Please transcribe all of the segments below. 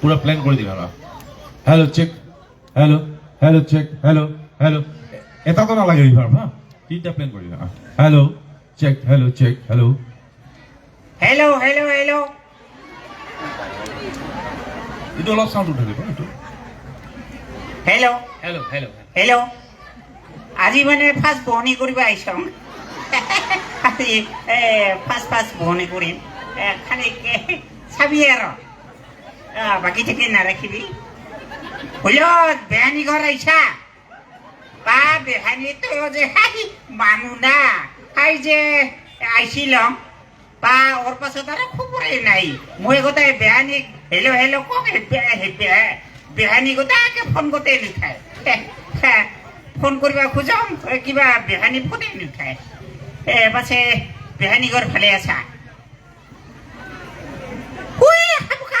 পুরো প্ল্যান করে দিলাম hello check hello hello check hello hello এটা তো নালাগে ৰিভাৰ্ব হা তিনিটা প্লেন কৰি দিলা hello' check hello' check hello' hello' hello' hello' এইটো অলপ চাউণ্ড উঠাই দিব এইটো হেল্ল' হেল্ল' হেল্ল' হেল্ল' আজি মানে ফাৰ্ষ্ট বহনি কৰিব আহিছোঁ। আজি ফাৰ্ষ্ট ফাৰ্ষ্ট বহনি কৰিম। খালি চাবি আৰু। বাকী থাকি নাৰাখিবি হলত বেহানি ঘৰ আহিছা? বা বেহানি তই যে হাই, মানুহ না। হাই যে আহিছিলং বা ওর পাছত আর খবরই নাই। মই গোটাই বেহানি হেলো হেলো কক বেহানি গোটাকে ফোন করতে নুঠায় ফোন করিবা খুঁজম কিবা বেহানি ফোনে নুঠায় এ পাছে বেহানি ঘর ভালে আছা? উই হাবুকা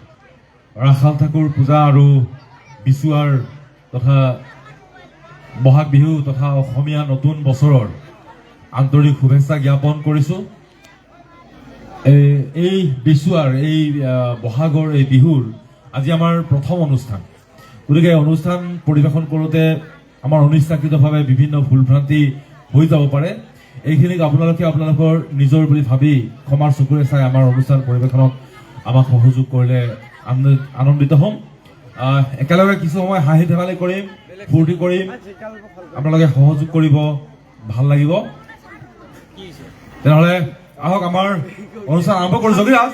ৰাখাল ঠাকুৰ পূজা আৰু বিচুৱাৰ তথা বহাগ বিহু তথা অসমীয়া নতুন বছৰৰ আন্তৰিক শুভেচ্ছা জ্ঞাপন কৰিছোঁ। এই- বিচুৱাৰ, এই বহাগৰ এই বিহুৰ আজি আমাৰ প্ৰথম অনুষ্ঠান। গতিকে অনুষ্ঠান পৰিৱেশন কৰোঁতে আমাৰ অনিচ্ছাকৃতভাৱে বিভিন্ন ভুল ভ্ৰান্তি হৈ যাব পাৰে। এইখিনিক আপোনালোকে আপোনালোকৰ নিজৰ বুলি ভাবি ক্ষমাৰ চকুৰে চাই আমাৰ অনুষ্ঠান পৰিৱেশনক আমাক সহযোগ কৰিলে আনন্দ- আনন্দিত হ'ম। একেলগে কিছু সময় হাঁহি ধেমালি কৰিম ফূৰ্তি কৰিম। আপোনালোকে সহযোগ কৰিব ভালো লাগিব। তেনেহ'লে আহক আমাৰ অনুষ্ঠান আৰম্ভ কৰোঁ যোগীৰাজ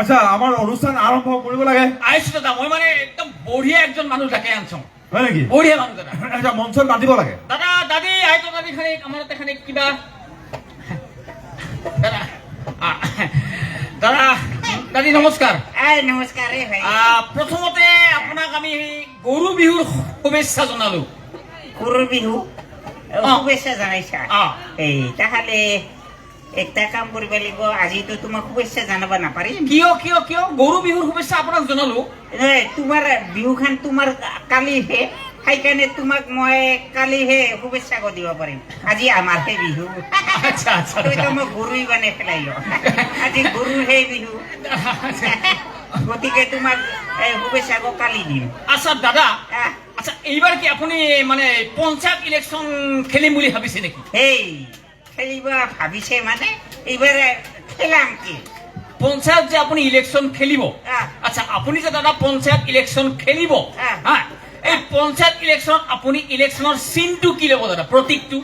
আচ্ছা আমাৰ অনুষ্ঠান আৰম্ভ কৰিব লাগে। আহিছো দাদা মই মানে একদম বঢ়িয়া একজন মানুহ তাকে আনছো। হয় নেকি? বঢ়িয়া মানুহ দাদা। আচ্ছা মঞ্চত মাতিব লাগে। দাদা দাদি আইতো দাদি খানিক হাতে খানিক কিবা দাদা দাদি নমস্কাৰ নমস্কাৰ প্ৰথমতে আপোনাক আমি গৰু বিহুৰ শুভেচ্ছা জনালো। গৰু বিহু। শুভেচ্ছা জনাইছা। এই তাহলে একটা কাম কৰিব লাগিব আজিতো তোমাক শুভেচ্ছা জনাব নাপাৰিম কিয় কিয় কিয়? গৰু বিহুৰ শুভেচ্ছা আপোনাক জনালো। তোমাৰ বিহুখান তোমাৰ কালিহে সেইকাৰণে তোমাক মই কালিহে শুভেচ্ছা কৰি দিব পাৰিম। আজি আমাৰহে বিহু। আচ্ছা আচ্ছা তইতো মই গৰুই বানে পেলাই আজি গৰুৰহে বিহু। গতিকে তোমাক এই শুভেচ্ছা কালি দিম। আচ্ছা দাদা আচ্ছা এইবাৰ কি আপুনি মানে পঞ্চায়ত ইলেকশ্যন খেলিম বুলি ভাবিছে নেকি? সেই খেলিব ভাবিছে মানে এইবাৰ খেলাম কি? পঞ্চায়ত যে আপুনি ইলেকশ্যন খেলিব। আচ্ছা আপুনি যে দাদা পঞ্চায়ত ইলেকশ্যন খেলিব। হা এই পঞ্চায়ত ইলেকশ্যনত আপুনি ইলেকশ্যনৰ চিনটো কি ল'ব দাদা? প্ৰতীকটো?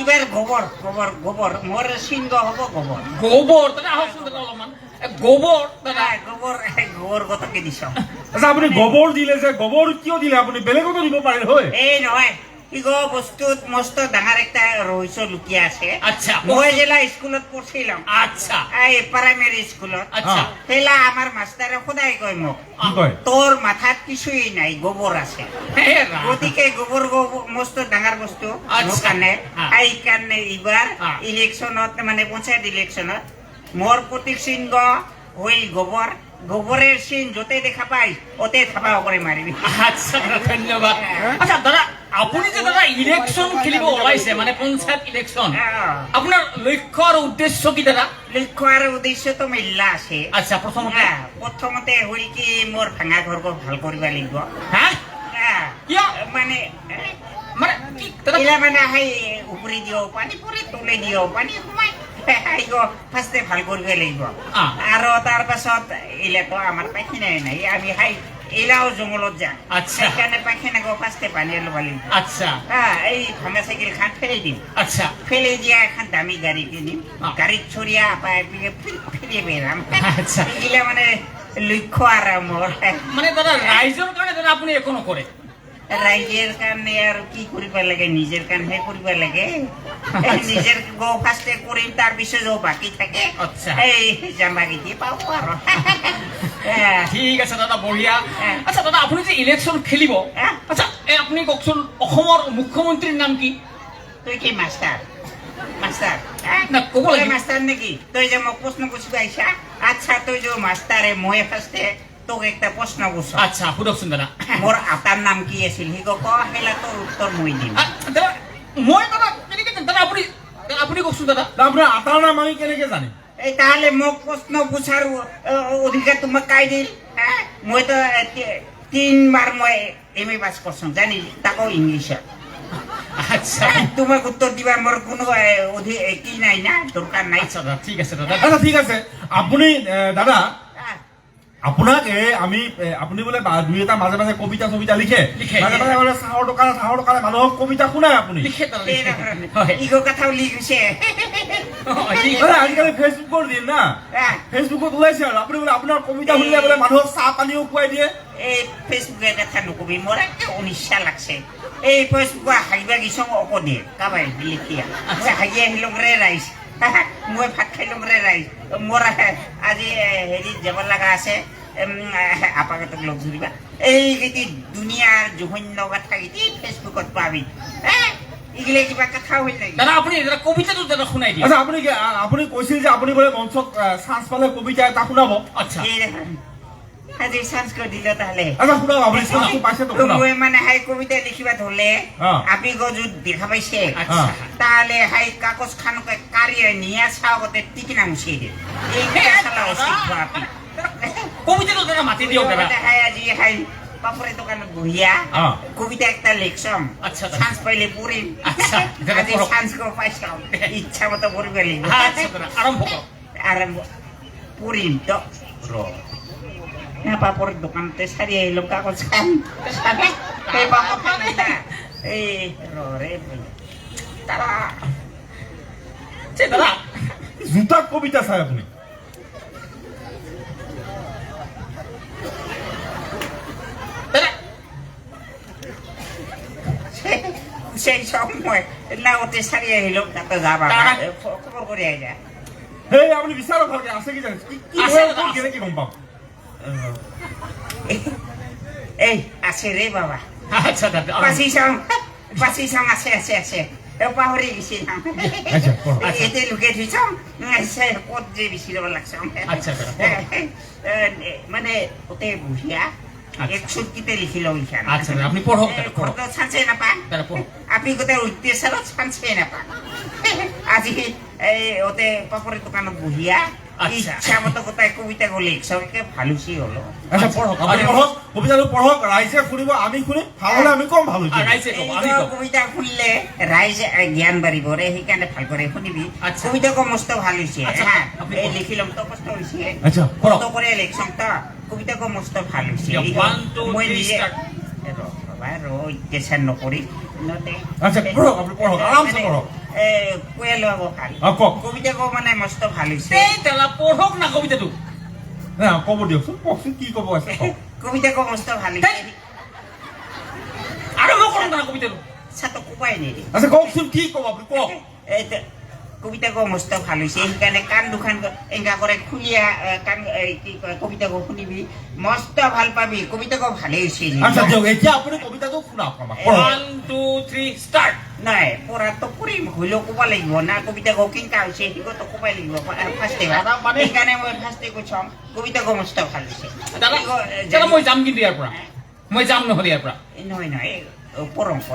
এইবাৰ গোবৰ গোবৰ গোবৰ। মোৰ চিংহ হ'ব গোবৰ। গোবৰ? দাদা আহকচোন দাদা অলপমান। এ, গোবৰ দাদা। গোবৰ গোবৰ কথাকে দিছ আচ্ছা আপুনি গোবৰ দিলে যে গোবৰ কিয় দিলে? আপুনি বেলেগতো দিব পাৰে হয়? এই নহয় ইগ বস্তুত মস্ত ডাঙৰ একটা ৰহস্য লুকিয়া আছে। আচ্ছা। মই যেলা স্কুলত পঢ়িছিলাম। আচ্ছা। এই প্ৰাইমেৰী স্কুলত। আচ্ছা। সেইলা আমাৰ মাষ্টাৰে সদায় কয় মোক তোৰ মাথাত কিছুই নাই গোবৰ আছে। গতিকে গোবৰ মস্ত ডাঙৰ বস্তু। আচ্ছা। মোৰ কাৰণে আহ। সেইকাৰণে এইবাৰ। ইলেকশ্যনত মানে পঞ্চায়ত ইলেকশ্যনত মোৰ প্ৰতীক সিংহ হ'ল গোবৰ। গোবরের চিন যতে দেখা পাই ওতে থাপাও করে মারিবি। আচ্ছা ধন্যবাদ। আচ্ছা দাদা আপুনি যে দাদা ইলেকশ্যন খেলিব ওলাইছে মানে পঞ্চায়ত ইলেকশ্যন আহ, আপোনাৰ লক্ষ্য আৰু উদ্দেশ্য কি দাদা? লক্ষ্য আর উদ্দেশ্য তো মিল্লা আছে। আচ্ছা প্ৰথমতে? আহ, প্রথমতে হল কি মোর ভাঙা ঘরকে ভালো করিব লাগিব। হা? মানে মানে কি মানে সেই উপৰি দিও পানী পৰে তলে দিও পানী সোমাই ফাৰ্ষ্টে ভালো কৰিব লাগিব। আৰু তাৰ পাছত এলাতো আমাৰ পাইখানাই নাই আমি হাই এলাও জংঘলত যাম। আচ্ছা। সেইকাৰণে পাইখানাকো ফাৰ্ষ্টে পানী ল'ব লাগিব। আচ্ছা। আহ, এই ভাঙা চাইকেল খান ফেলে দিম। আচ্ছা। ফেলে দিয়া এখন দামী গাড়ী। গাড়ীত চৰিয়া পাই পিনে ফিৰ- ফিৰি বেৰাম আচ্ছা। এইগিলা মানে লক্ষ্য আৰু মোৰ মানে দাদা ৰাইজৰ কাৰণে দাদা আপুনি একো নকৰে। ৰাইজৰ কাৰণে আৰু কি কৰিব লাগে? নিজৰ কাৰণেহে কৰিব লাগে। আচ্ছা। নিজৰ গো ফাৰ্ষ্টে কৰিম তাৰপিছত যো বাকী থাকে। আচ্ছা। এই জামাগিটি পাব আৰু। ঠিক আছে দাদা বঢ়িয়া। আচ্ছা দাদা আপুনি যে ইলেকশ্যন খেলিব? আচ্ছা এই আপুনি কওকচোন অসমৰ মুখ্যমন্ত্ৰীৰ নাম কি? তই কি মাষ্টাৰ? মাষ্টাৰ? না, ক'ব লাগিব। মাষ্টাৰ নেকি? তই যে মোক প্ৰশ্ন কৰিছিব আহিছা। আচ্ছা তই যে মাষ্টাৰে মই ফাৰ্ষ্টে তোক একটা প্ৰশ্ন কৰিছো আচ্ছা সোধকচোন দাদা মোৰ আটাৰ নাম কি আছিল? সি ক সেইলা তোৰ উত্তৰ মই দিম। দাদা মই দাদা কেনেকে? দাদা আপুনি আপুনি কওকচোন দাদা। আপোনাৰ আটাৰ নাম আমি কেনেকে জানিম? এই তাহলে মোক প্ৰশ্ন অ- অধিকাৰ তোমাক কাই দিল? মইতো তিনবাৰ মই এম এ পাছ কৰছো জানি তাকো ইংলিছত। আচ্ছা। তোমাক উত্তৰ দিবা মোৰ কোনো কি নাই না? দৰকাৰ নাই। আচ্ছা দাদা ঠিক আছে দাদা। আচ্ছা ঠিক আছে। আপুনি দাদা? আপোনাক আমি আপুনি বোলে দুই এটা মাজে মাজে কবিতা চবিতা লিখে। মাজে মাজে মানে চাহৰ দোকানে চাহৰ দোকানে মানুহক কবিতা শুনাই আপুনি। আজিকালি ফেচবুকৰ দিন না? ফেচবুকত ওলাইছে আৰু। আপুনি বোলে আপোনাৰ কবিতা শুনিলে বোলে মানুহক চাহ পানীও খুৱাই দিয়ে। এই ফেচবুকে কথা নকবি। মোৰ একে অনিচ্ছা লাগছে। এই ফেচবুকে হাঁহিবা কিছুমান অকদে কাবাই লিখিয়া মই হাঁহি আহিলোঁ ৰে ৰাইজ। মই ভাত খাইলোঁ ৰে ৰাইজ। মোৰ আজি হেৰি যাব লগা আছে। আপাকতক লগ ধৰিবা। এইকেইটি দুনিয়াৰ জঘন্য কথাকেইটি ফেচবুকত পাবি হে? এইগিলা কিবা কথা হৈ যায় দাদা আপুনি দাদা কবিতাটো দাদা শুনাই দিয়ে। আচ্ছা আপুনি আপুনি কৈছিল যে আপুনি বোলে মঞ্চত চান্স পালে কবিতা এটা শুনাব। আচ্ছা। দেখোন, আজি চান্স দিলে তাহলে শুনাব আপুনি চান্সটো পাইছে তো শুনাব মই মানে হাই কবিতা লিখিবা ধরলে আপনি গজুত দেখা পাইছে? আচ্ছা। তাহলে হাই কাগজ খানকে কারিয়ে নিয়ে আপনি কবিতাটো দাদা। মাতি দিয়ক দাদা। হাই আজি হাই পাপড়ে দোকানত বহিয়া কবিতা একটা লিখছম। আচ্ছা, পাইলে পড়িম আচ্ছা। চান্স পাইছাম ইচ্ছা মতো পড়িব আরম্ভ পড়িম তো। হ্যাঁ পাপড়ের দোকানতে সারি আইলো কাগজ খান। এই পাপড় খান না এই রে তারা। যে দাদা কবিতা চাই আপুনি। সেই সময় না ওতে সারি আইলো তাতে যাবা তারা- খবর করে আইলা। সেই আপুনি ভালকে আছে কি জানে কি কি হয়। কেনেকে গম পাম এই আছে রে বাবা আচ্ছা দাদা আৰম্ভ- পাচি চাং পাচি চাং আছে আছে আছে এ পাহৰি গেছি চাং পঢ়। এতে লুকাই থৈছ ক'ত যে বিচাৰিব লাগছ আচ্ছা দাদা পঢ়ক। মানে ওতে বঢ়িয়া আচ্ছা। এক চুটকিতে লিখি লওঁ দাদা আপুনি পঢ়ক চান্সে আপনি গোটেই উদ্দেশ্যত চান্সে নাপা আজি এই ওতে পাপড়ের দোকানত বহিয়া। ইচ্ছা মতো গোটাই কবিতা গলি সবকে ভালুচি হলো। আচ্ছা পঢ়ক আপুনি পঢ়ক কবিতাটো পঢ়ক ৰাইজে শুনিব আমি শুনিম ভালো হ'লে আমি কম ভালো আ, আমি কবিতা শুনলে ৰাইজ জ্ঞান বাঢ়িব ৰে সেইকাৰণে ভালো কৰে শুনিবি। আচ্ছা। কবিতাকো মস্ত ভালো হৈছে আচ্ছা, এই কওক। লিখি ল'ম তো কষ্ট হৈছে। আচ্ছা পঢ়ক। কষ্ট করে ইলেকশন তো কবিতাকো মস্ত ভালো এই মই নিজে ৰ, ৰ, অত্যাচাৰ নকৰি। আচ্ছা, পঢ়ক, আপুনি পঢ়ক, আৰামছে পঢ়ক। এ কৈ লোৱাব ভালো। কবিতাকো মানে মস্ত ভালো হৈছে। পঢ়ক না কবিতাটো। ক'ব দিয়কচোন কওকচোন কি ক'ব আছে কবিতাকো মস্ত ভালো হৈছে। আৰম্ভ কৰক দাদা কবিতাটো। চাতো কোপাই নিদি আচ্ছা কওকচোন কি ক'ব আপুনি কওক। কবিতাকো মস্ত ভালো হৈছে। সেইকাৰণে কাণ দুখান এনেকা কৰে খুলিয়া কাণ কি কয় কবিতাকো শুনিবি মস্ত ভালো পাবি। কবিতাকো ভালেই হৈছে। আচ্ছা দিয়ক এতিয়া আপুনি কবিতাটো শুনাওক ওৱান টু থ্ৰী ষ্টাৰ্ট নাই পঢ়াটো কৰিম হ'লেও ক'ব লাগিব না কবিতাকো কেনেকা হৈছে সেইটোতো ক'বই লাগিব ফাৰ্ষ্টে মানে- সেইকাৰণে মই ফাৰ্ষ্টে কৈছোঁ কবিতাকো মস্ত ভালো হৈছে। দাদা মই যাম কিন্তু ইয়াৰ পৰা। মই যাম নহ'লে ইয়াৰ পৰা। নহয় নহয়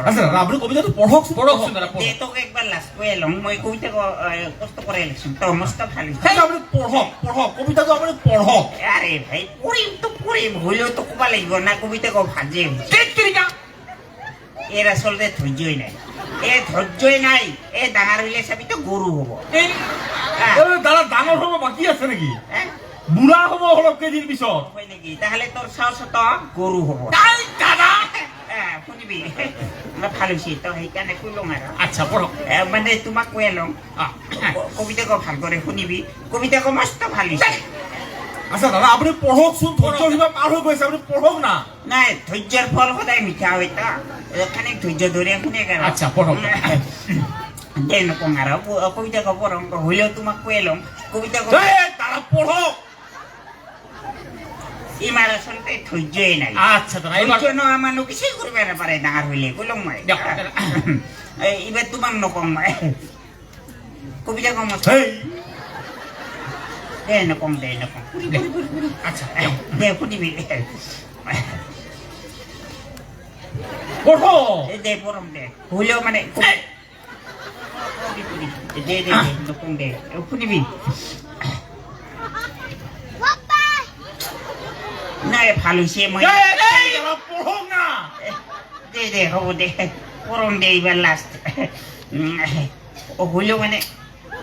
আচ্ছা আপুনি কবিতাটো পঢ়কচোন দাদা একবাৰ লাষ্ট কৈ লওঁ মই কবিতাকো এ, কষ্ট কৰি লিখছোঁ তো মস্ত ভালো আপুনি পঢ়ক পঢ়ক কবিতাটো আপুনি পঢ়ক। আরে ভাই পড়িম তো পড়িম হইলেও তো কোবা লাগিব না কবিতাকো ভাজে ধেৎ তেৰিকা। এর আসলে নাই। এ ধৈর্যই নাই এ ডাঙৰ হইলে চাবি তো গরু হব। দাদা ডাঙৰ হ'ব বাকী আছে নেকি? বুঢ়া হ'ব অলপ কেইদিন পিছত। হয় নেকি? তাহলে তোর সাহস তো গরু হব দাদা! শুনিবি। ভালো হৈছে তো সেইকাৰণে কইলং আৰু। আচ্ছা পঢ়ক। মানে তোমাক কৈ লওঁ। আহ, ক- ভালো কৰে শুনিবি। কবিতাকো মস্ত ভালো হৈছে। আচ্ছা দাদা আপুনি পঢ়কচোন ধৈৰ্য সীমা পাৰ হৈ গৈছে আপুনি পঢ়ক না। নাই ধৈৰ্যৰ ফল সদায় মিঠা হয় তা। খানিক ধৈৰ্য ধৰি শুনে আৰু আচ্ছা, পঢ়ক। দে নকওঁ আৰু ক- কবিতা কব ৰং হ'লেও তোমাক কৈ ল'ম। কবিতা কব দাদা পঢ়ক। ইমান আচলতে ধৈৰ্যই নাই। আচ্ছা দাদা ধৈৰ্য নোহোৱা মানুহ কিছুই কৰিব নাপাৰে ডাঙৰ হ'লে কলম মই। দিয়ক। এই, এইবাৰ তোমাক নকওঁ মই। কবিতা কম হেই দে নকওঁ দে নকওঁ আচ্ছা দে শুনিবি পঢ়ক এই দে পৰম দে। হ'লেও মানে দে দে দে নকওঁ দে। এই শুনিবি নাই ভালো হৈছে মই এই, এই, দাদা পঢ়ক না। দে দে হ'ব দে। পৰম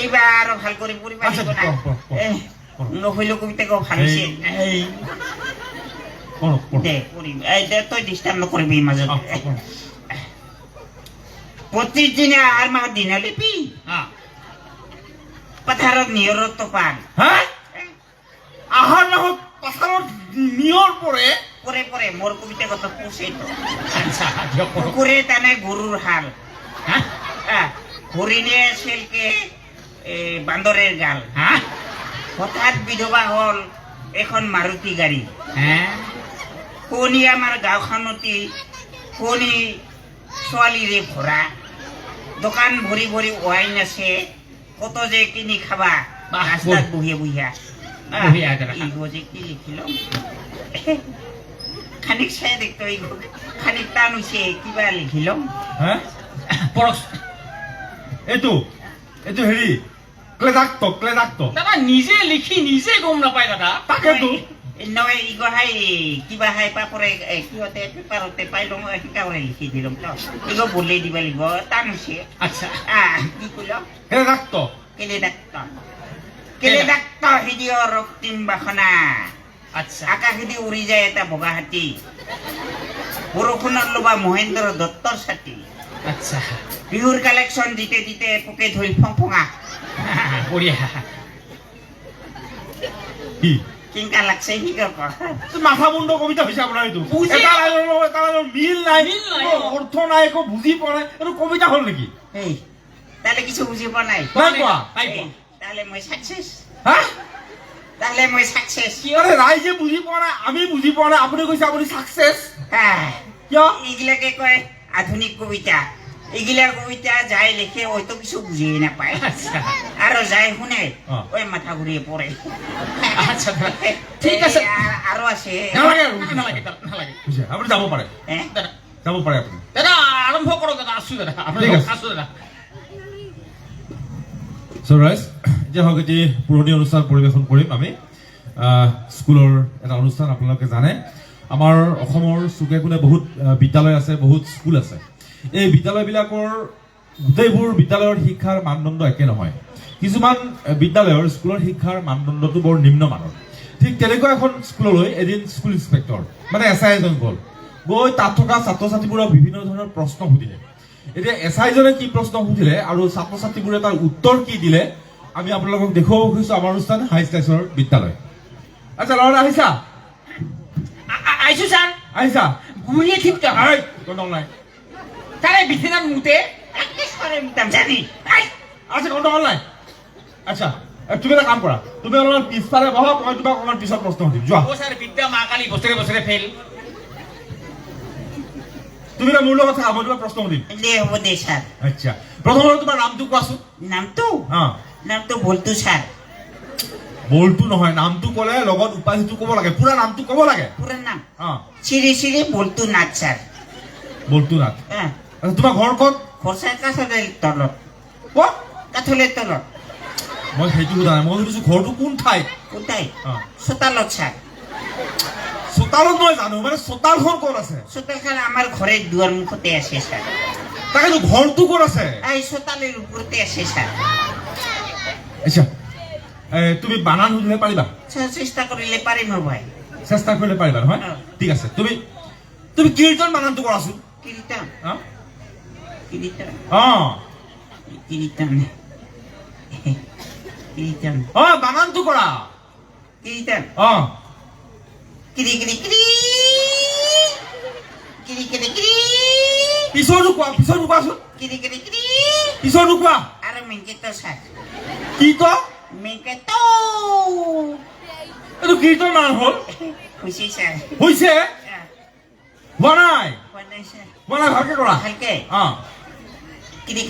এইবার আরও ভালো করে পরিবার দিব না পড়, পড়, পড়, এ, পড়। কবিতা কেউ তই ডিস্টার্ব নকরিবি মাজত। পঁচিশ দিনে আহাৰ মাহত দিনা লিপি পথাৰত নিয়ৰত তো পান আহাৰ মাহত পাথাৰত নিয়ৰ পৰে? পৰে পৰে। মোৰ কবিতা কথা পৌঁছে তো কুকুৰে টানে গৰুৰ হাল। হা। চেলকে এ, বান্দরের গাল। হা হঠাৎ বিধৱা হ'ল এখন মাৰুতি গাড়ী। হা শুৱনি আমাৰ গাঁওখনতি শুৱনি ছোৱালীৰে ভৰা। দোকান ভৰি ভৰি ৱাইন আছে কত যে কিনি খাবা? বাহ, ৰাস্তাত বহিয়া বহিয়া। ইগো যে কি লিখিল? খানিক চাই দেখতো ইগো খানিক টান হৈছে কিবা লিখিল। পঢ়ক এইটো এইটো হেৰি ক্লেদাক্ত ক্লেদাক্ত দাদা নিজে লিখি নিজে গম নাপায় দাদা। তাকেতো। নহয় ইগো হাই কিবা হাই পাপৰে এ, সিহঁতে পেপাৰতে পাই লওঁ শিকাবলে লিখি দিলোঁ তো ইগো বলে দিব লাগিব টান হৈছে। আচ্ছা। কি কইল? ক্লেদাক্ত। কেলে ডাক্তৰ কেলে ডাক্তৰ হৃদয় ৰক্তিম বাসনা আচ্ছা। আকাশেদি উৰি যায় এটা বগা হাতী। বৰষুণৰ লবা মহেন্দ্ৰ দত্তৰ ছাতি। আচ্ছা। বিহুৰ কালেকশ্যন দিতে দিতে পোকে ধৰি ফংফঙা। বঢ়িয়া। কি? কিংকা লাগছে মাথা মুণ্ড কবিতা হৈছে আপোনাৰ এইটো। এটা এটা মিল নাই। একো পোৱা নাই। এইটো কবিতা হ'ল নেকি? এই তাহলে কিছু বুজি পোৱা নাই। পোৱা? তাহলে মই হা? তাহলে মই ৰাইজে বুজি পোৱা নাই আমি বুজি পোৱা নাই। আপুনি কৈছে আপুনি চাকচেছ কিয়? এইগিলাকে কয় আধুনিক কবিতা। এইগিলাৰ কবিতা যাই লিখে হয়তো কিছু বুজিয়ে নাপায়। আৰু যাই শুনে। ঐ মাথা ঘূৰিয়ে পৰে। ঠিক আছে। আৰু আছে। আপুনি যাব পাৰে। যাব পাৰে আপুনি। দাদা আৰম্ভ কৰক দাদা। আছো দাদা। আছে। দাদা। চ' ৰাইজ এতিয়া হওক এটি পুৰণি অনুষ্ঠান পৰিৱেশন কৰিম আমি। স্কুলৰ এটা অনুষ্ঠান আপোনালোকে জানে। আমাৰ অসমৰ চুকে কোণে বহুত বিদ্যালয় আছে বহুত স্কুল আছে। এই বিদ্যালয়বিলাকৰ গোটেইবোৰ বিদ্যালয়ৰ শিক্ষাৰ মানদণ্ড একে নহয়। কিছুমান বিদ্যালয়ৰ স্কুলৰ শিক্ষাৰ মানদণ্ডটো বৰ নিম্নমানৰ। ঠিক তেনেকুৱা এখন স্কুললৈ এদিন স্কুল ইনস্পেক্টৰ মানে এছ আই এজন গ'ল। গৈ তাত থকা ছাত্ৰ ছাত্ৰীবোৰক বিভিন্ন ধৰণৰ প্ৰশ্ন সুধিলে। এতিয়া এছ আইজনে কি প্ৰশ্ন সুধিলে আৰু ছাত্ৰ ছাত্ৰীবোৰে তাৰ উত্তৰ কি দিলে আমি আপোনালোকক দেখুৱাব খুজিছো আমাৰ অনুষ্ঠান হাই ষ্টেচনৰ বিদ্যালয়। আচ্ছা ল'ৰা আহিছা? আহিছো ছাৰ। আহিছা? ঘূৰিয়ে ঠিক নাই। তাৰে বিচনাত মুতে? জানি। আচ্ছা গণ্ডগোল নাই? আচ্ছা তুমি এটা কাম কৰা তুমি অলপমান পিছফালে বহা মই তোমাক অকণমান পিছত প্ৰশ্ন সুধিম। যোৱা। বিদ্যা মা কালি বছৰে বছৰে ফেল তুমি এতিয়া মোৰ লগত থাকা মই তোমাক প্ৰশ্ন সুধিম। দে হ'ব দে ছাৰ। আচ্ছা। প্ৰথমতে তোমাৰ নামটো কোৱাচোন। নামটো? নামটো বল্টু ছাৰ। বলটো নহয় নামটো ক'লে লগত উপাধিটো ক'ব লাগে। পুৰা নামটো ক'ব লাগে। পুৰা নাম। শ্ৰী শ্ৰী বল্টু নাথ ছাৰ। বলটো নাথ। তোমাৰ ঘৰ ক'ত? খৰচা কাঠলে তলত। ক'ত? কাঠলে তলত। মই সেইটো সোধা নাই মই সুধিছো ঘৰটো কোন ঠাইত? কোথায় অ। চোতালত স্যার চোতালত মই জানো মানে চোতালখন ক'ত আছে? চোতালখান আমার ঘরের দুয়ার মুখতে আছে স্যার তাকেতো ঘৰটো ক'ত আছে? এই চোতালের উপরতে আছে স্যার আচ্ছা এ, তুমি বানান সুধিলে পাৰিবা? চেষ্টা করিলে পারিম ভাই। চেষ্টা কৰিলে পাৰিবা নহয়? ঠিক আছে তুমি তুমি কীৰ্তন বানানটো কৰাচোন? কীর্তন অ? কীর্তন অ কীর্তন কীর্তন অ বানানটো কৰা কীর্তন কিরি কিরি কিরি কিরি কিরি কিরি পিছৰটো কোৱা পিছৰটো কোৱাচোন কিরি কিরি কিরি পিছৰটো কোৱা আর মেনকে তো কি ক এইটো কীৰ্তন বানান হ'ল। খুশি স্যার। হৈছে? হ্যাঁ, হোৱা নাই? বনাই হোৱা নাই ভালকে কৰা। হালকে অ। কিরি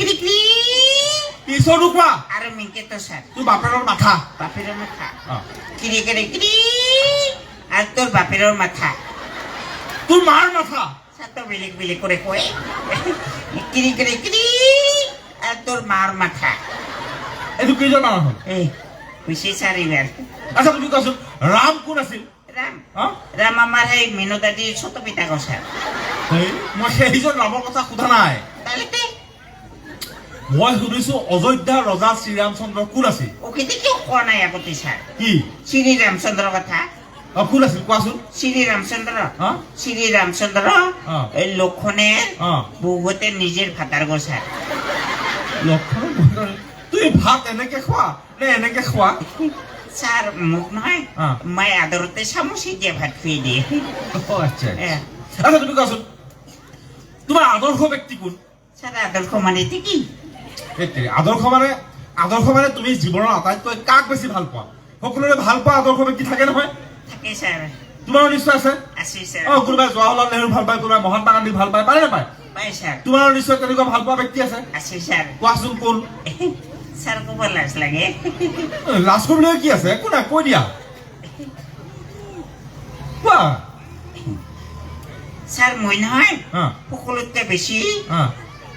আর তো স্যার। মাথা। বাপের মাথা। অ কিরি কিরি কিরি। আর তোর বাপের মাথা। মাথা। স্যার তো বিলিক বিলিক করে কয় কিরি কিরি কিরি। আর তোর মার মাথা। এইটো হ'ল এই স্যার আচ্ছা কোৱাচোন ৰাম কোন আছিল? আমার এই মেনুদাদির ছোট পিতা কথা হেই, মই সেইজন ৰামৰ কথা সোধা নাই। মই সুধিছো অযোধ্যা ৰজা শ্ৰীৰামচন্দ্ৰ কোন আছিল? দেখেও কোয়া নাই আগতে স্যার কি? শ্রী রামচন্দ্র কথা? অ কোন আছিল? কোৱাচোন। হ্যাঁ? শ্রী রামচন্দ্র হ্যাঁ। এই লক্ষণের হ্যাঁ। বৌহতে নিজের ভাতার গোসা লক্ষণ বন্ধুৰে, তুমি ভাত এনেকে খোৱা নে এনেকে খোৱা? স্যার মুখ নয় হ্যাঁ। মায় আদরতে চামচি দিয়ে ভাত খুয়ে দিয়ে। অ, আচ্ছা আচ্ছা। তুমি কোৱাচোন। তোমাৰ আদৰ্শ ব্যক্তি কোন? স্যার আদর্শ মানে কি? সেইটোৱে। আদৰ্শ মানে আদৰ্শ মানে তুমি জীৱনৰ আটাইতকৈ কাক বেছি ভালো পোৱা? সকলোৰে ভালো পোৱা আদৰ্শ ব্যক্তি থাকে নহয়? থাকে স্যার তোমাৰো নিশ্চয় আছে? আছে স্যার অ কোনোবাই জৱাহৰলাল নেহৰু ভালো পায় কোনোবাই মহাত্মা গান্ধী ভালো পায় পাৰে নাপায়? তোমাৰো নিশ্চয় তেনেকুৱা ভালো পোৱা ব্যক্তি আছে? আছে স্যার কোৱাচোন কোন? লাজ লাগে। লাজ কৰিবলৈ কি আছে? একো নাই কৈ দিয়া। কোৱা? স্যার মই নহয়। হা। সকলোতকৈ বেছি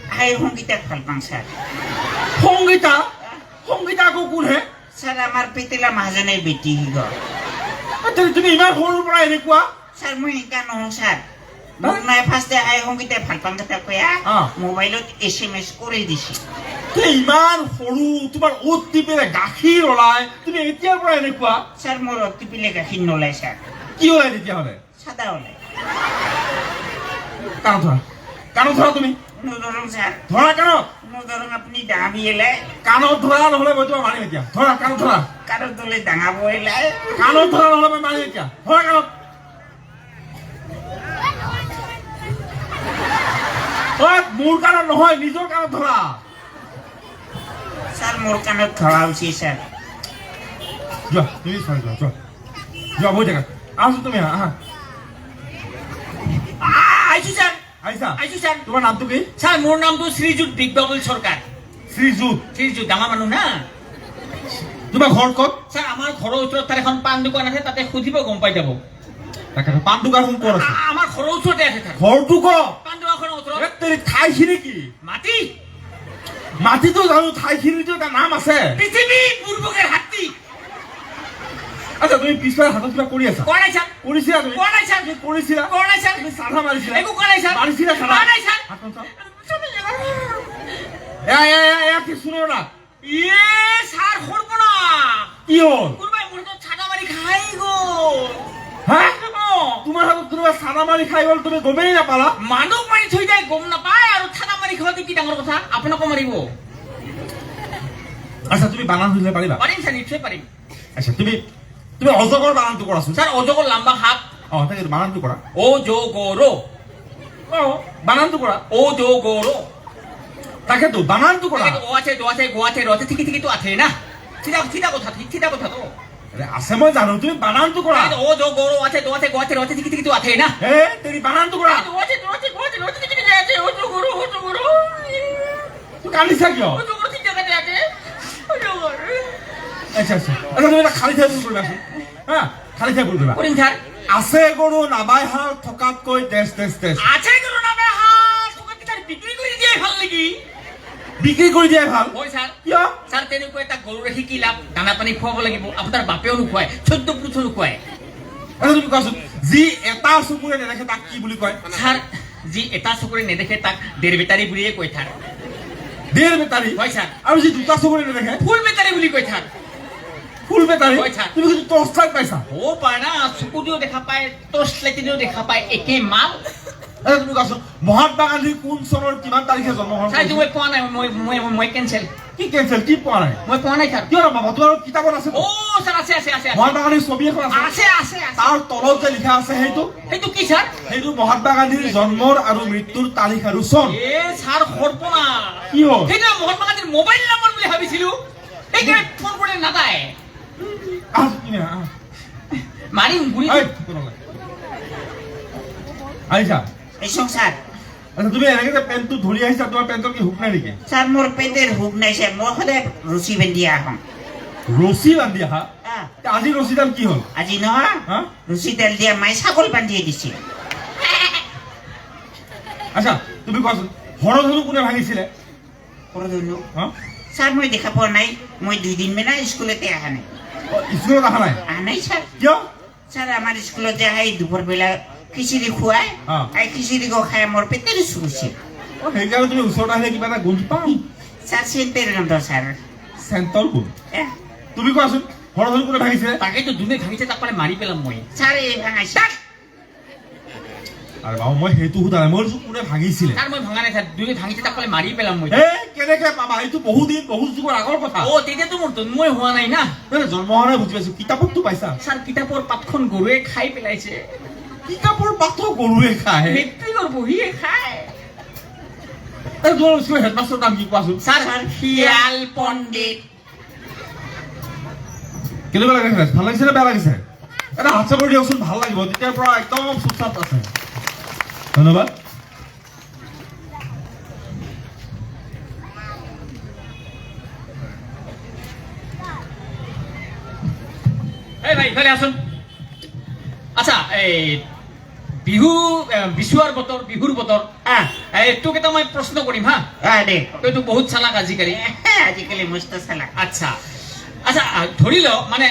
হা হাই সংগীতাক ভালো পাওঁ স্যার সংগীতা সংগীতা আকৌ কোন হে স্যার আমার পেতেলা মহাজনের বেটি হিগ তেনে তুমি ইমান সৰুৰ পৰা এনেকুৱা স্যার মই এনেকা নহওঁ স্যার মোক নাই ফাৰ্ষ্টে হাই সংগীতে ভালো পাওঁ কথা কয়া। মোবাইলত এছ এম এছ কৰি দিছে তুমি ইমান সৰু তোমাৰ অ'ত টিপিলে গাখীৰ ওলাই তুমি এতিয়াৰ পৰা এনেকুৱা স্যার মোৰ অতিপিলে গাখীৰ নোলায় স্যার কি ওলাই তেতিয়াহ'লে সাদা ওলায় কাণত ধৰা কাণত ধৰা তুমি নধরং স্যার ধৰা কাণত নধরং আপনি ডাঙাবি এলাই কাণত ধৰা নহ'লে মই তোমাক মাৰিম এতিয়া। ধৰা কাণত ধৰা। কারও দলে ডাঙাব এলাই কাণত ধৰা নহ'লে মই মাৰিম এতিয়া। ধৰা কাণত। মোৰ কাণত নহয় নিজৰ কাণত ধৰা। স্যার মোর কানত ধরা উচিত স্যার যোৱা তুমি চাই যোৱা যোৱা। যোৱা বহি থাকা। আহাচোন তুমি আহা। আহা আইছো স্যার আহিছা আইছো স্যার। তোমাৰ নামটো কি? স্যার মোর নামটো শ্রীযুত দিগবাবুল সরকার। শ্ৰীযুত? শ্রীযুত ডাঙৰ মানুহ না? তোমাৰ ঘৰ ক'ত? স্যার আমাৰ ঘৰৰ ওচৰত তাৰ এখন পাণ দোকান আছে তাতে সুধিব গম পাই যাব। তাকেতো পাণ দোকানখন ক'ত আছে? আমাৰ ঘৰৰ ওচৰতে আছে ঘৰটো ক'ত পাণ দোকানখনৰ ওচৰত। ঠাইখিনি কি? মাটি? মাটিতো জানো ঠাইখিনিতো এটা নাম আছে। পৃথিৱী পূৰ্বকেৰ হাতী আচ্ছা তুমি কৰি আছা কোৱা নাই স্যার তুমি? স্যার তুমি কৰিছিলা কোৱা নাই তুমি চাধা মাৰিছিলা একো নাই স্যার হাতখন চাওঁ। এয়া এয়া এয়া এয়া কি শুনো না। ইয়ে স্যার সৰব না। কি হ'ল? কোনোবাই মোৰ হাতত চাদা মাৰি খাই গ'ল হা অ, তোমাৰ হাতত কোনোবা চাদা মাৰি খাই গ'ল তুমি গমেই নাপালা মানুহ মাৰি থৈ যায় গম নাপায় আৰু চাদা মাৰি খোৱাটো কি ডাঙৰ কথা? আপোনাকো মাৰিব আচ্ছা তুমি বানান সুধিলে পাৰিবা পাৰিম স্যার নিশ্চয় পাৰিম আচ্ছা তুমি তুমি অজগৰ বানানটো কৰাচোন। স্যার অজগর লম্বা হাত। অ তাকে বানানটো কৰা। ও জো গৌর অ বানানটো কৰা। ও জো গৌর তাকেতো বানানটো কৰা। ও আছে দো আছে গো আছে রথে থেকে থেকে তো আছে না। চিধা চিধা কথা চিধা কথা তো আৰে আছে মই জানো তুমি বানানটো কৰা। ও জো গৌর আছে দো আছে গো আছে রথে থেকে থেকে তো আছে না। হে তুমি বানানটো কৰা। ও আছে দো আছে গো আছে থেকে আছে ও জো গৌর ও জো গৌর তুমি কান্দিছা কিয়? ও জো ঠিক জায়গাতে আছে ও জো আচ্ছা আচ্ছা। আচ্ছা তুমি এটা খালী ঠাই কৰিবাচোন। হা খালী ভুল কৰিবা করিম স্যার। আছে গৰু নাবাই হাল থকাতকৈ তেজ তেজ তেজ আছে গরু না বে হাত তোকে কি তার বিক্রি করে দিয়ে ভালো লাগি বিক্ৰী কৰি দিয়াই ভালো? হয় ছাৰ কিয়? ছাৰ তেনেকুৱা এটা গৰু ৰাখি কি লাভ? দানা পানী খুৱাব লাগিব আপোনাৰ বাপেও নোখুৱায় চৈধ্য পুৰুষো নোখুৱায়। আচ্ছা তুমি কোৱাচোন যি এটা চকুৰে নেদেখে তাক কি বুলি কয়? ছাৰ যি এটা চকুৰে নেদেখে তাক ডেৰ বেটাৰী বুলিয়ে কৈ থাক ডেৰ বেটাৰী? হয় ছাৰ আৰু যি দুটা চকুৰে নেদেখে? ফুল বেটাৰী বুলি কৈ থাক হয়, ছাৰ। তুমি কিন্তু লাইট পাইছা। হ'ব পাৰে না চকু দিও দেখা পায় টৰ্চ লাইটেদিও দেখা পায় একেই মাল। আচ্ছা তুমি কোৱাচোন মহাত্মা গান্ধী কোন চনৰ কিমান তাৰিখে জন্মগ্ৰহণ কৰিছিল? মই পোৱা নাই মই মই মই কেঞ্চেল কি কেঞ্চেল কি পোৱা নাই? মই পোৱা নাই ছাৰ। কিয় নাপাবা তোমাৰ কিতাপত আছে অ' ছাৰ আছে আছে আছে। মহাত্মা গান্ধীৰ ছবি এখন আছে। আছে আছে তাৰ তলত যে লিখা আছে সেইটো? সেইটো কি ছাৰ? সেইটো মহাত্মা গান্ধীৰ জন্মৰ আৰু মৃত্যুৰ তাৰিখ আৰু চন। এ ছাৰ সৰ্পনা কি হ'ল? সেইটো মহাত্মা গান্ধীৰ মোবাইল নম্বৰ বুলি ভাবিছিলো। সেইকাৰণে ফোন কৰি নাদায় আহ, আহ। মাৰিম এই, স্যার। আচ্ছা তুমি এনেকে যে পেণ্টটো ধৰি আহিছা তোমাৰ পেণ্টৰ কি হুক নাই নেকি? স্যার মোর পেটের হুক নাই স্যার। মই সদায় রুচি বেন্দি আহম ৰছী বান্ধি আহা? আহ, আজি ৰছীডাল কি হ'ল? আজি হা? রুচি তেল দিয়া মাই ছাগল বান্ধিয়ে দিছে। আচ্ছা তুমি কোৱাচোন হৰধনু কোনে ভাঙিছিলে? করে ধরলো হা? স্যার মই দেখা পাওয়া নাই। মই দুই দিন মেনা স্কুলেতে আহা নাই। অ, রাখা নাই? আহা নাই স্যার কিয়? স্যার আমার স্কুলে যে আহি দুপুরবেলা খিচিৰি খুৱাই অ। এই খিচিৰি খাই মোৰ পেটেৰে চুইছে অ, সেইকাৰণে তুমি ওচৰত আহিলে কিবা এটা গোন্ধ পাওঁ? স্যার চেণ্টেৰ গন্ধ স্যার চেণ্টৰ গোন্ধ? এহ, তুমি কোৱাচোন হৰধনু কোনে ভাঙিছে তাকেতো যোনে ভাঙিছে তাক মানে মাৰি পেলাম মই। স্যার এই ভাঙাইছে আৰে বাবু মই সেইটো সোধা নাই মই কোনে ভাঙিছিলে। তাৰ মই ভঙা নাই ছাৰ। যোনে ভাঙিছে তাক মানে মাৰি পেলাম মই। এই কেনেকে পাবা? এইটো বহু দিন বহু যুগৰ আগৰ কথা। অ তেতিয়াতো মোৰ জন্মই হোৱা নাই না। জন্ম হোৱা নাই বুজি পাইছো। কিতাপততো পাইছা? ছাৰ কিতাপৰ পাতখন গৰুৱে খাই পেলাইছে। কিতাপৰ পাতো গৰুৱে খায়। মেট্ৰিকৰ বহিয়ে খায়। তোমাৰ স্কুলৰ নাম কি কোৱাচোন? ছাৰ ছাৰ, শিয়াল পণ্ডিত। কেনেকুৱা লাগিছে? ভালো লাগিছে নে বেয়া লাগিছে? এটা হাত চাপৰ দিয়কচোন ভালো লাগিব। তেতিয়াৰ পৰা একদম আছে। ধন্যবাদ। এই ভাই ইফালে আছোন আচ্ছা এই বিহু বিচুৱাৰ বতৰ বিহুৰ বতৰ। তোক এটা মই প্ৰশ্ন কৰিম হা? আহ দে। তইতো বহুত চালাক আজিকালি। আজিকালি মস্ত চালাক। আচ্ছা। আচ্ছা ধৰি ল মানে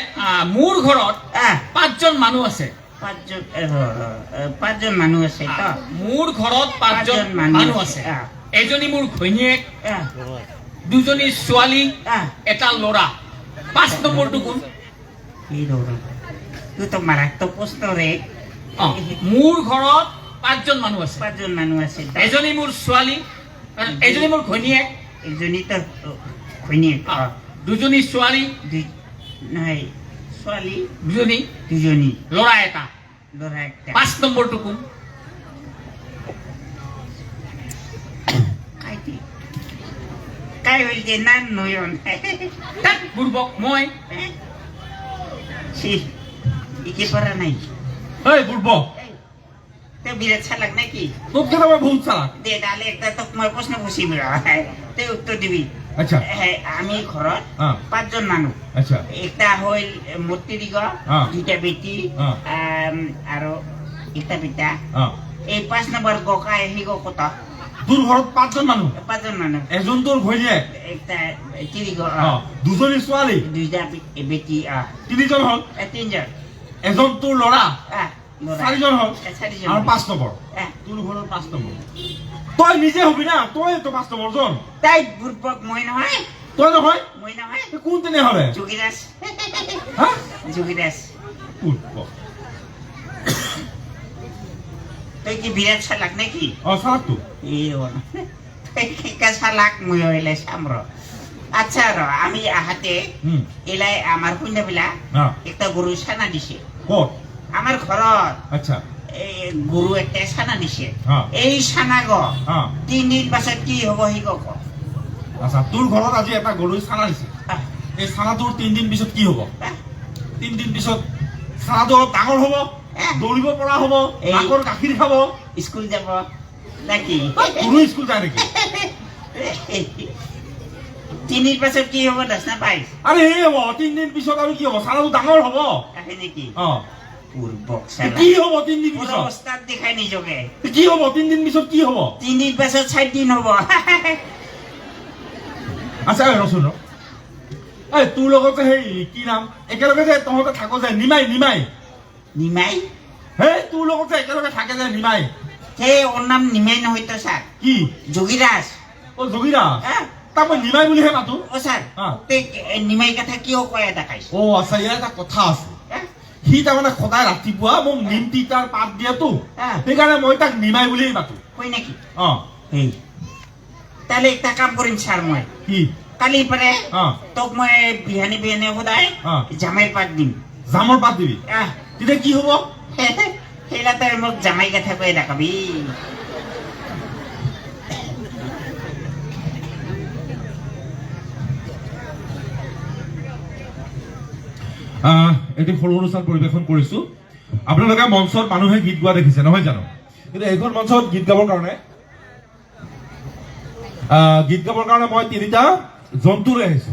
মোৰ ঘৰত আহ পাঁচজন মানুহ আছে। পাঁচজন পাঁচজন মানুহ আছে তো। মোৰ ঘৰত পাঁচজন মানুহ আছে। এজনী মোৰ ঘৈণীয়েক দুজনী ছোৱালী এটা ল'ৰা। পাঁচ নম্বৰটো কোন? এই ৰ, ৰ, ৰ। তো মাৰাত্মক প্ৰশ্ন ৰে। মোৰ ঘৰত পাঁচজন মানুহ আছে। পাঁচজন মানুহ আছে এজনী মোৰ ছোৱালী এজনী মোৰ ঘৈণীয়েক। এজনী তোৰ ঘৈণীয়েক দুজনী ছোৱালী। নহয় ছোৱালী। দুজনী? দুজনী। ল'ৰা এটা। ল'ৰা একটা। পাঁচ নম্বৰটো কোন কাইটি। কাই বলছে না নয়ন। তাক বুৰ্বক মই। সি ইকে পারা নাই। এই বুৰ্ব তো বিরাট চালাক নাকি তোক মই বহুত চালাক। দে ডালে একটা তোক মই প্রশ্ন পুছিম ৰ। তই উত্তৰ দিবি। আচ্ছা। আমি ঘৰত পাঁচজন মানুহ। আচ্ছা। একটা হইল মূৰ্তি দিগ দুইটা বেটি। আৰু একটা পিতা। এই পাঁচ নম্বৰ গকাই সি কত তোৰ ঘৰত পাঁচজন মানুহ? পাঁচজন মানুহ। এজন তোৰ ঘৈণীয়েক? দুজনী ছোৱালী? দুইটা বেটি তিনিজন হ'ল? এ, তিনজন। এজন তোৰ ল'ৰা। চাৰিজন হ'ল আৰু পাঁচ নম্বৰ। তোৰ ঘৰৰ পাঁচ নম্বৰ। তই নিজে হবি না তই তো পাঁচ নম্বৰজন। তাই বুৰ্বক মই নহয়। তই নহয়? মই নহয়। কোন তেনেহ'লে? তই কি বিৰাট চালাক নেকি অ চালাকটো। এই চালাক? মই হইলে চাম ৰ। আচ্ছা ৰ আমি আহাতে এলাই আমাৰ সন্ধ্যাবেলা একটা গরু ছানা দিছে। ক'ত? আমার ঘৰত আচ্ছা। এই গরু একটা ছানা দিছে। এই ছানা গ অ তিনদিন পাছত কি হব সি ক। আচ্ছা তোৰ ঘৰত আজি এটা গৰুৰ চানা দিছে। এই চানাটোৰ তিনিদিন পিছত কি হ'ব? তিনিদিন পিছত চানাটো অলপ ডাঙৰ হ'ব। দৌৰিব পৰা হ'ব মাকৰ গাখীৰ খাব। স্কুল যাব নাকি? গৰু স্কুল যায় নেকি? তিনিৰ পাছত কি হব দহ নাপাই আৰে সেই হ'ব তিনিদিন পিছত আৰু কি হ'ব? চানাটো ডাঙৰ হ'ব। নেকি? অ কি হ'ব পিছত? দেখাই নিজকে। কি হ'ব তিনিদিন পিছত কি হ'ব? তিন দিন পাছত চার দিন হব। আচ্ছা ৰচোন এই তোৰ লগত যে সেই কি নাম? একেলগে যে তহঁতে থাকো যে নিমাই নিমাই। নিমাই? হেই তোৰ লগত যে একেলগে থাকে যে নিমাই। সেই ওর নাম নিমাই নহয় তো স্যার কি? যোগীরাজ হ্যাঁ তাক মই নিমাই বুলিহে মাতো। ও স্যার। নিমাই কথা কিয় কয় দেখাইছ অ আচ্ছা ইয়াৰ এটা কথা আছে। সি তাৰমানে সদায় ৰাতিপুৱা মোক নিম তিতাৰ পাত দিয়েতো। হ্যাঁ। সেইকাৰণে মই তাক নিমাই বুলিয়েই মাতো। কই নেকি? অঁ। সেই তাহলে একটা কাম কৰিম ছাৰ মই। কি? কালি পাৰে তোক মই বিহানি বিহানি সদায় হ্যাঁ। জামাইৰ পাত দিম। জামৰ পাত দিবি? তেতিয়া কি হ'ব? সেইলাতে মোক জামাই কথা কৈ দেখাবি এটি সৰু অনুষ্ঠান পৰিৱেশন কৰিছো। আপোনালোকে মঞ্চত মানুহে গীত গোৱা দেখিছে নহয় জানো? কিন্তু এইখন মঞ্চত গীত গাবৰ কাৰণে গীত গাবৰ কাৰণে মই তিনিটা জন্তু লৈ আহিছো।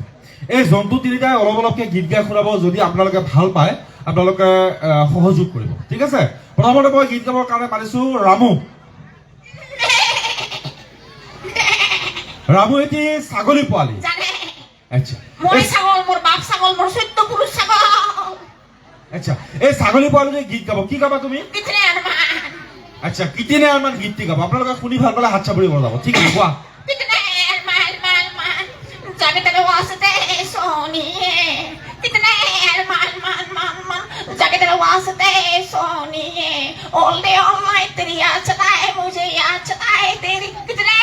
এই জন্তু তিনিটাই অলপ অলপকে গীত গাই শুনাব যদি আপোনালোকে ভালো পায় আপোনালোকে সহযোগ কৰিব। ঠিক আছে? প্ৰথমতে মই গীত গাবৰ কাৰণে মাতিছো ৰামু। ৰামু এটি ছাগলী পোৱালি। আচ্ছা মই এই- ছাগল মোৰ বাপ ছাগল মোৰ চৈত্য পুৰুষ ছাগল আচ্ছা এই ছাগলী পোৱালিটোৱে গীত গাব কি গাবা তুমি কিতনে আনমান আচ্ছা কিতেনে আৰমান গীতটি গাব আপোনালোকে শুনি ভাল পালে হাত চাপৰি বজাব ঠিক আছে কোৱা কিতনে আনমান মান মান জাগে তেরে ওয়াসতে সোনিয়ে কিতনে আনমান মান মান মান জাগে তেরে ওয়াসতে সোনিয়ে all day all night तेरी याद सताए मुझे याद सताए तेरी कितने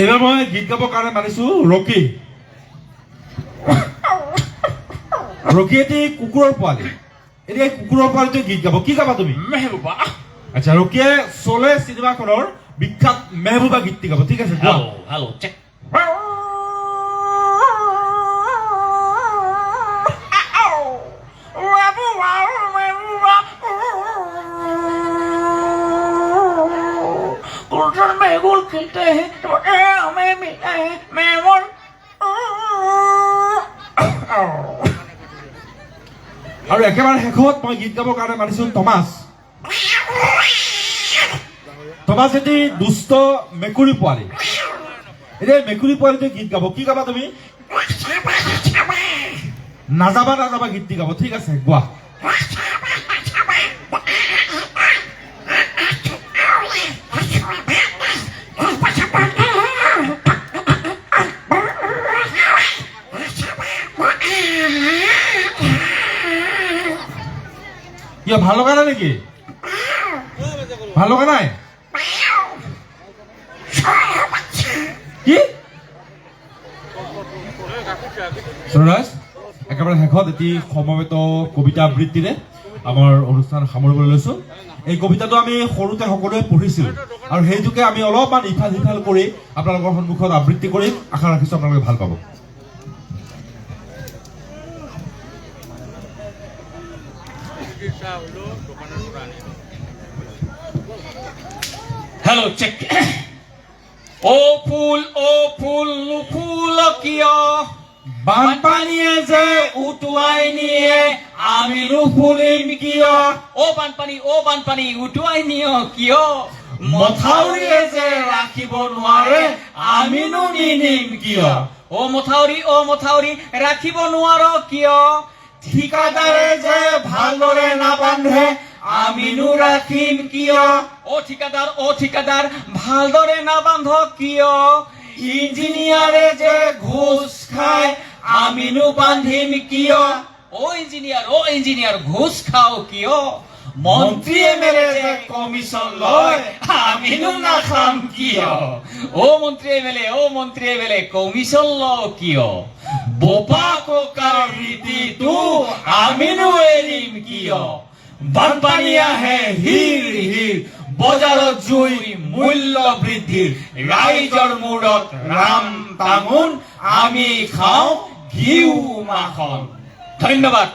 এইবাৰ মই গীত গাবৰ কাৰণে মানিছো ৰকী ৰকী এটি কুকুৰৰ পোৱালি। এতিয়া এই কুকুৰৰ পোৱালিটোৱে গীত গাব। কি গাবা তুমি? মেহবুবা। আচ্ছা ৰকীয়ে চলে চিনেমাখনৰ বিখ্যাত মেহবুবা গীতটি গাব। ঠিক আছে ਕਿਤੇ ਟੁੱਟੇ ਹਮੇ ਮਿਲੇ ਮੈਂ ਮੁਰ আৰু একেবাৰে শেষত মই গীত গাবৰ কাৰণে মাতিছোঁ টমাছ। টমাছ এটি দুষ্ট মেকুৰী পোৱালি। এতিয়া মেকুৰী পোৱালিটো গীত গাব। কি গাবা তুমি? নাযাবা নাযাবা গীতটি গাব। ঠিক আছে, গোৱা। কিয় ভালো নাই নেকি? ভালো নাই কি? সুৰজ একেবাৰে শেষত এটি সমবেত কবিতা আবৃত্তিৰে আমাৰ অনুষ্ঠান সামৰিবলৈ লৈছো। এই কবিতাটো আমি সৰুতে সকলোৱে পঢ়িছিলোঁ আৰু সেইটোকে আমি অলপমান ইফাল সিফাল কৰি আপোনালোকৰ সন্মুখত আবৃত্তি কৰিম আশা ৰাখিছোঁ আপোনালোকে ভালো পাব। হ্যালো চেক ও ফুল ও ফুল নুফুল কিয়? বানপানীয়ে যে উটুৱাই নিয়ে, আমি নুফুলিম কিয়? অ বানপানী অ বানপানী, উটুৱাই নিয় কিয়? মথাউৰিয়ে যে ৰাখিব নোৱাৰে আমিনো নিনিম কিয়? অ মথাউৰি অ মথাউৰি, ৰাখিব নোৱাৰ কিয়? ঠিকাদাৰে যে ভালদৰে নাবান্ধে আমিনো ৰাখিম কিয়? অ ঠিকাদাৰ অ ঠিকাদাৰ ভালদৰে নাবান্ধ কিয়? ইঞ্জিনিয়াৰে যে ঘোষ খায় আমিনো বান্ধিম কিয়? অ ইঞ্জিনিয়াৰ অ ইঞ্জিনিয়াৰ ঘোষ খাও কিয়? মন্ত্ৰী এম যে কমিশ্যন লয় আমিনো নাখাম কিয়? অ মন্ত্ৰী এম এল এ অ মন্ত্ৰী এম এল এ কমিশ্যন লওঁ কিয়? বোপা ককাৰ ৰীতিটো আমিনো এৰিম কিয়? বানপানী হে হির হির বজার জুই মূল্য বৃদ্ধিৰ। ৰাইজৰ মুডত ৰাম তামুন, আমি খাওঁ ঘিউ মাখন। ধন্যবাদ।